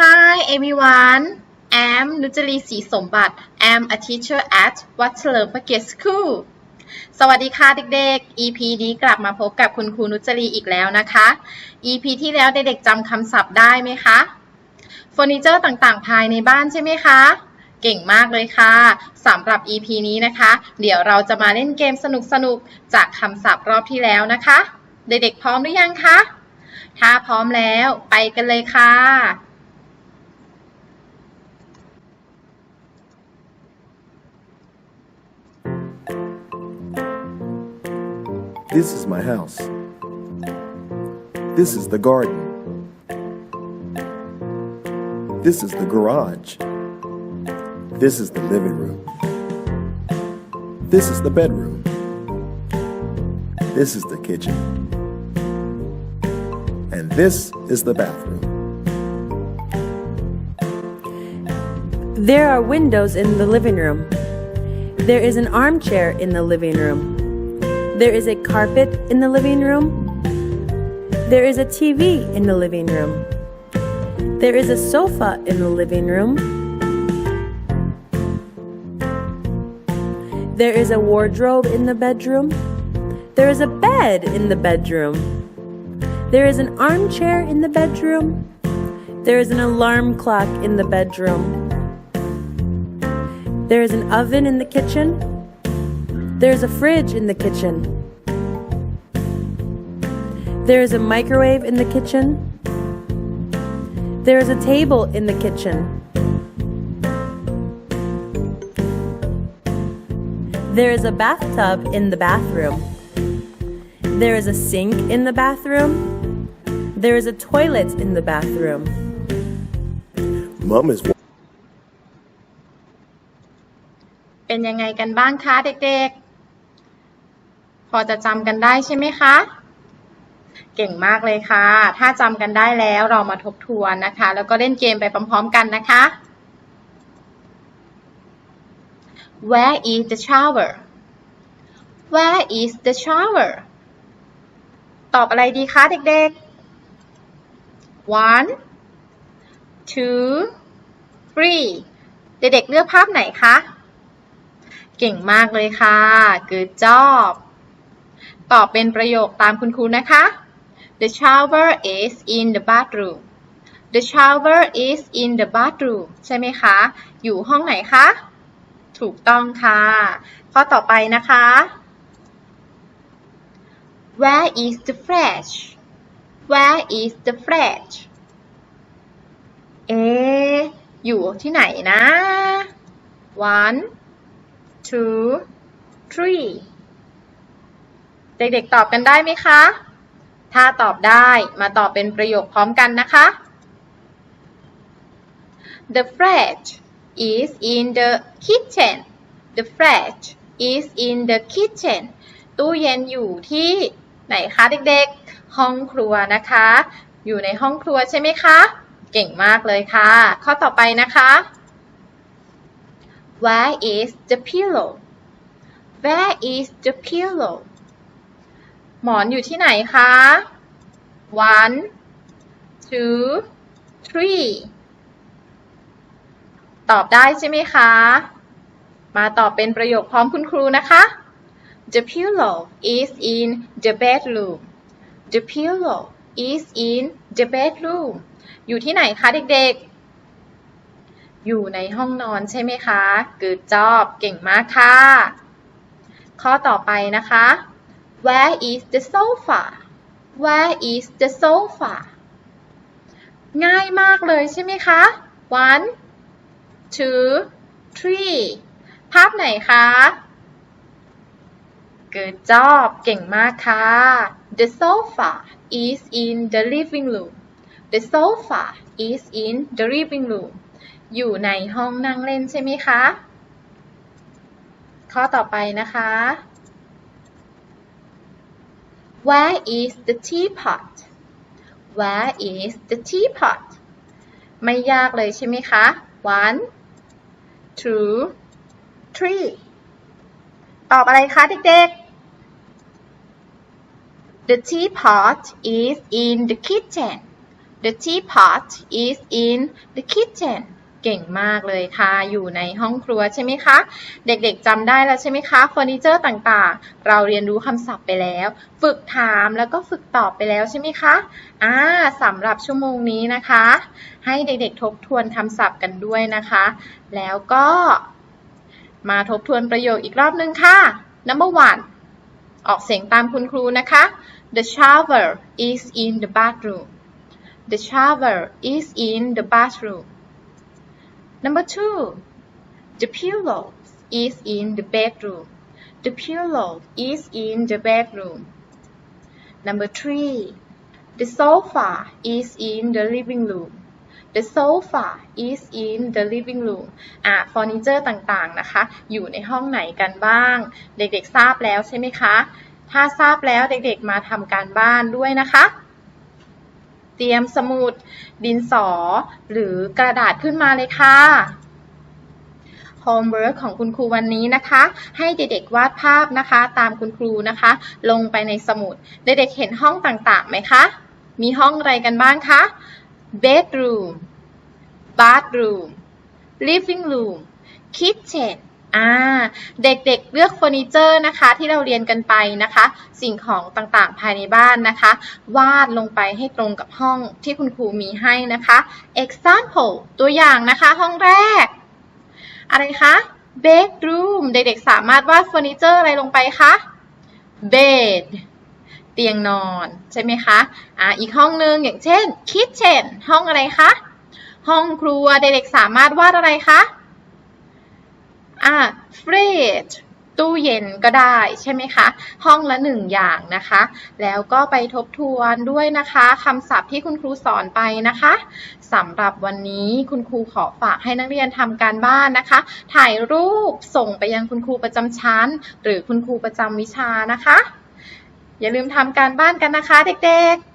Hi everyone I'm นุจรีศรีสมบัติ I'm a teacher at วัดเฉลิมพระเกียรติ School สวัสดีค่ะเด็กๆ EP นี้กลับมาพบกับคุณครูนุจรีอีกแล้วนะคะ EP ที่แล้วเด็กๆจำคำศัพท์ได้ไหมคะเฟอร์นิเจอร์ต่างๆ ภายในบ้านใช่ไหมคะ เก่งมากเลยค่ะสำหรับ EP นี้นะคะ เดี๋ยวเราจะมาเล่นเกมสนุกๆ จากคำศัพท์รอบที่แล้วนะคะ เด็กๆพร้อมหรือยังคะ ถ้าพร้อมแล้วไปกันเลยค่ะ This is my house. This is the garden. This is the garage. This is the living room. This is the bedroom. This is the kitchen. And this is the bathroom. There are windows in the living room. There is an armchair in the living room. There is a carpet in the living room. There is a TV in the living room. There is a sofa in the living room. There is a wardrobe in the bedroom. There is a bed in the bedroom. There is an armchair in the bedroom. There is an alarm clock in the bedroom. There is an oven in the kitchen. There's a fridge in the kitchen. There is a microwave in the kitchen. There is a table in the kitchen. There is a bathtub in the bathroom. There is a sink in the bathroom. There is a toilet in the bathroom. Mom is เป็นยังไงกันบ้างคะเด็กๆ พอจะจำกันได้ใช่ไหมคะ เก่งมากเลยค่ะ ถ้าจำกันได้แล้วเรามาทบทวนนะคะ แล้วก็เล่นเกมไปพร้อมๆกันนะคะ Where is the shower Where is the shower ตอบอะไรดีคะเด็กๆ one two three เด็กๆเลือกภาพไหนคะ เก่งมากเลยค่ะ good job ตอบเป็นประโยคตามคุณครูนะคะ The shower is in the bathroom The shower is in the bathroom ใช่ไหมคะ อยู่ห้องไหนคะ ถูกต้องค่ะ ข้อต่อไปนะคะ Where is the fridge Where is the fridge เอ อยู่ที่ไหนนะ one two three เด็กๆตอบกันได้ไหมคะ ถ้าตอบได้มาตอบเป็นประโยคพร้อมกันนะคะ The fridge is in the kitchen The fridge is in the kitchen ตู้เย็นอยู่ที่ไหนคะเด็กๆ ห้องครัวนะคะ อยู่ในห้องครัวใช่ไหมคะ เก่งมากเลยค่ะ ข้อต่อไปนะคะ Where is the pillow Where is the pillow หมอนอยู่ที่ไหนคะ one two three ตอบได้ใช่ไหมคะ มาตอบเป็นประโยคพร้อมคุณครูนะคะ The pillow is in the bedroom The pillow is in the bedroom อยู่ที่ไหนคะเด็กๆ อยู่ในห้องนอนใช่ไหมคะ Good job เก่งมากค่ะ ข้อต่อไปนะคะ Where is the sofa Where is the sofa ง่ายมากเลยใช่ไหมคะ one two three ภาพไหนคะ Good job เก่งมากค่ะ The sofa is in the living room The sofa is in the living room อยู่ในห้องนั่งเล่นใช่ไหมคะ ข้อต่อไปนะคะ Where is the teapot Where is the teapot ไม่ยากเลยใช่ไหมคะ one two three ตอบอะไรคะเด็กๆ The teapot is in the kitchen The teapot is in the kitchen เก่งมากเลยค่ะ อยู่ในห้องครัวใช่ไหมคะ เด็กๆจำได้แล้วใช่ไหมคะเฟอร์นิเจอร์ต่างๆ เราเรียนรู้คำศัพท์ไปแล้ว ฝึกถามแล้วก็ฝึกตอบไปแล้วใช่ไหมคะอ่าสำหรับชั่วโมงนี้นะคะ ให้เด็กๆทบทวนคำศัพท์กันด้วยนะคะ แล้วก็มาทบทวนประโยคอีกรอบนึงค่ะ number one ออกเสียงตามคุณครูนะคะ The shower is in the bathroom The shower is in the bathroom Number two The pillow is in the bedroom The pillow is in the bedroom Number three The sofa is in the living room The sofa is in the living room อะเฟอร์นิเจอร์ต่างๆ นะคะ อยู่ในห้องไหนกันบ้าง เด็กๆ ทราบแล้วใช่ไหมคะ ถ้าทราบแล้วเด็กๆ มาทำการบ้านด้วยนะคะ เตรียมสมุด ดินสอ หรือกระดาษขึ้นมาเลยค่ะ homework ของคุณครูวันนี้นะคะ ให้เด็กๆวาดภาพนะคะ ตามคุณครูนะคะ ลงไปในสมุด เด็กๆเห็นห้องต่างๆไหมคะ มีห้องอะไรกันบ้างคะ bedroom bathroom living room kitchen อ่าเด็กๆเลือกเฟอร์นิเจอร์นะคะที่เราเรียนกันไปนะคะ สิ่งของต่างๆภายในบ้านนะคะ วาดลงไปให้ตรงกับห้องที่คุณครูมีให้นะคะ example ตัวอย่างนะคะห้องแรก อะไรคะ bedroom เด็กๆสามารถวาดเฟอร์นิเจอร์อะไรลงไปคะ bed เตียงนอนใช่ไหมคะอ่าอีกห้องหนึ่งอย่างเช่น kitchen ห้องอะไรคะ ห้องครัวเด็กๆสามารถวาดอะไรคะ อ่า fridge ตู้เย็นก็ได้ใช่ไหมคะ ห้องละหนึ่งอย่างนะคะ แล้วก็ไปทบทวนด้วยนะคะคำศัพท์ที่คุณครูสอนไปนะคะสำหรับวันนี้คุณครูขอฝากให้นักเรียนทำการบ้านนะคะ ถ่ายรูปส่งไปยังคุณครูประจำชั้น หรือคุณครูประจำวิชานะคะ อย่าลืมทำการบ้านกันนะคะ เด็กๆ